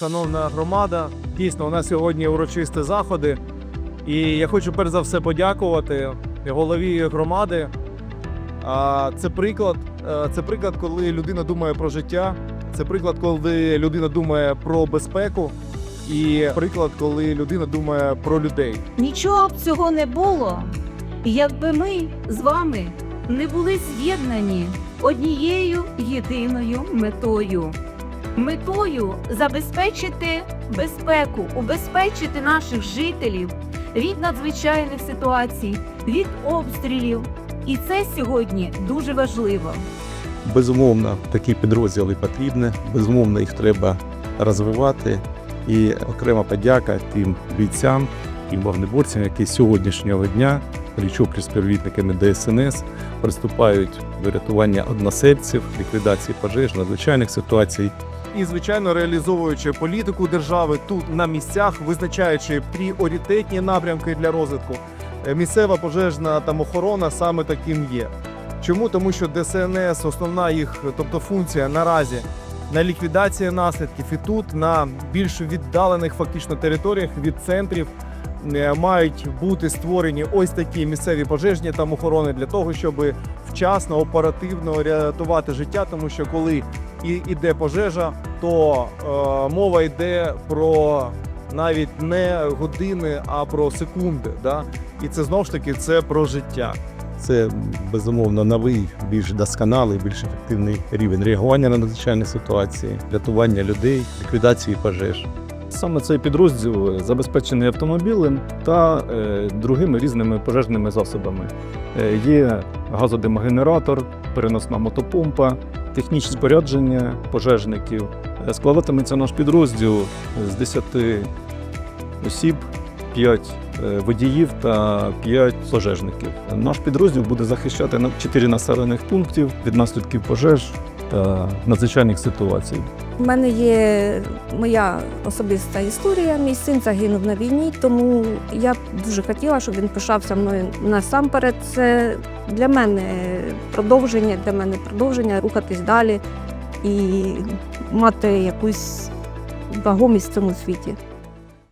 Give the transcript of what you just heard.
шановна громада. Дійсно, у нас сьогодні урочисті заходи. І я хочу перш за все подякувати голові громади. Це приклад, е, це приклад, коли людина думає про життя. Це приклад, коли людина думає про безпеку, і приклад, коли людина думає про людей. Нічого б цього не було, якби ми з вами не були з'єднані однією єдиною метою. Метою забезпечити безпеку, убезпечити наших жителів від надзвичайних ситуацій, від обстрілів. І це сьогодні дуже важливо. Безумовно, такі підрозділи потрібні, безумовно, їх треба розвивати. І окрема подяка тим бійцям, тим вогнеборцям, які сьогоднішнього дня плечо з ДСНС приступають до рятування односельців, ліквідації пожеж, надзвичайних ситуацій. І, звичайно, реалізовуючи політику держави тут на місцях, визначаючи пріоритетні напрямки для розвитку, е, місцева пожежна там охорона саме таким є. Чому? Тому що ДСНС, основна їх, тобто функція наразі на ліквідації наслідків, і тут на більш віддалених фактично територіях від центрів е, мають бути створені ось такі місцеві пожежні там охорони для того, щоб вчасно, оперативно рятувати життя, тому що коли і іде пожежа, то е, мова йде про навіть не години, а про секунди. Да? І це знову ж таки це про життя. Це безумовно новий, більш досконалий, більш ефективний рівень реагування на надзвичайні ситуації, рятування людей, ліквідації пожеж. Саме цей підрозділ забезпечений автомобілем та е, другими різними пожежними засобами. Е, є газодимогенератор, переносна мотопомпа, технічне спорядження пожежників. Е, Складатиметься наш підрозділ з 10 осіб, 5 водіїв та 5 пожежників. Наш підрозділ буде захищати на 4 населених пунктів від наслідків пожеж та надзвичайних ситуацій. У мене є моя особиста історія. Мій син загинув на війні, тому я дуже хотіла, щоб він пишався мною насамперед. Це для мене продовження, для мене продовження рухатись далі і мати якусь вагомість в цьому світі.